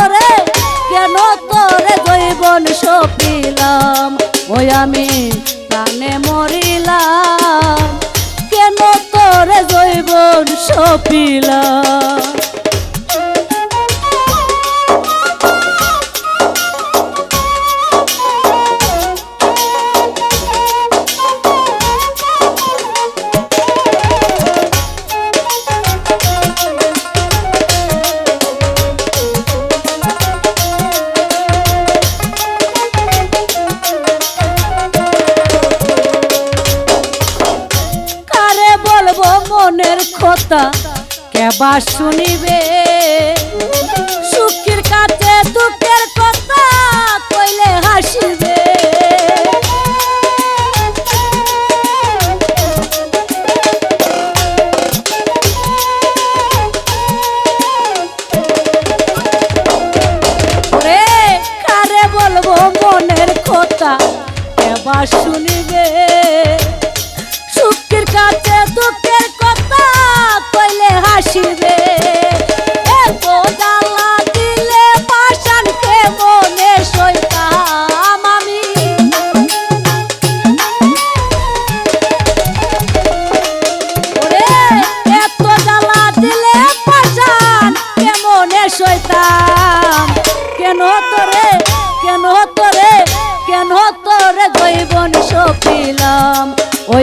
তোরে কেন তোরে জৈবন সপিলাম? ওই আমি প্রাণে মরিলাম। কেন তোরে জৈবন সপিলাম? মনের কথা কেবা শুনিবে? সুখের কাছে দুঃখের কথা কইলে হাসিবে। মনের কথা? কেবা শুনিবে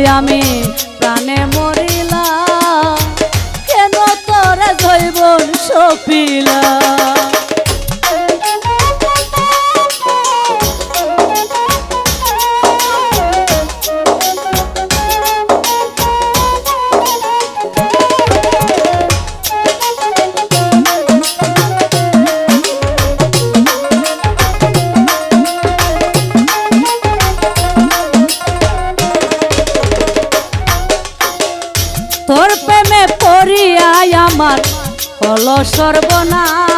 আমি সর্বনা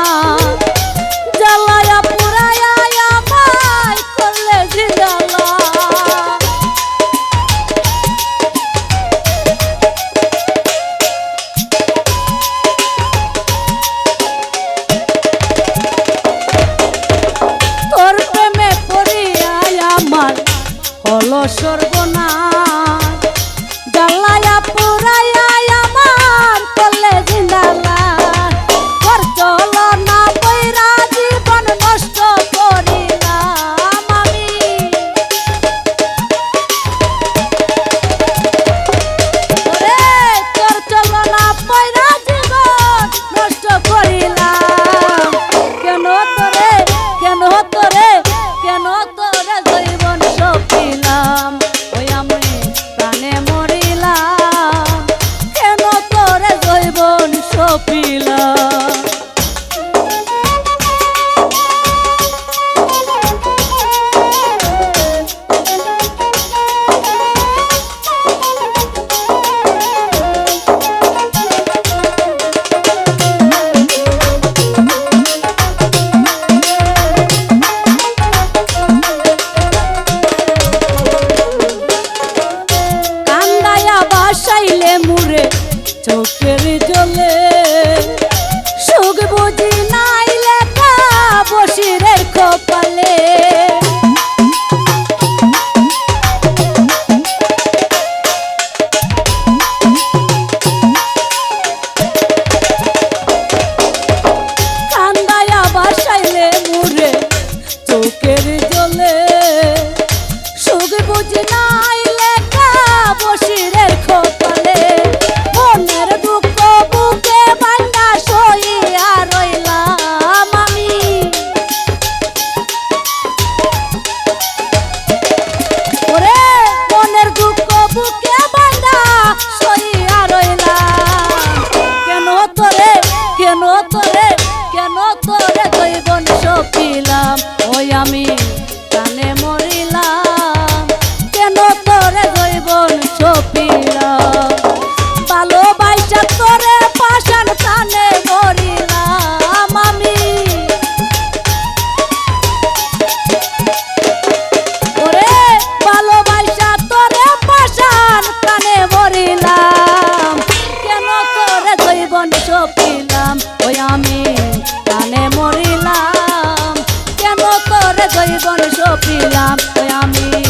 জীবন সপিলাম আমি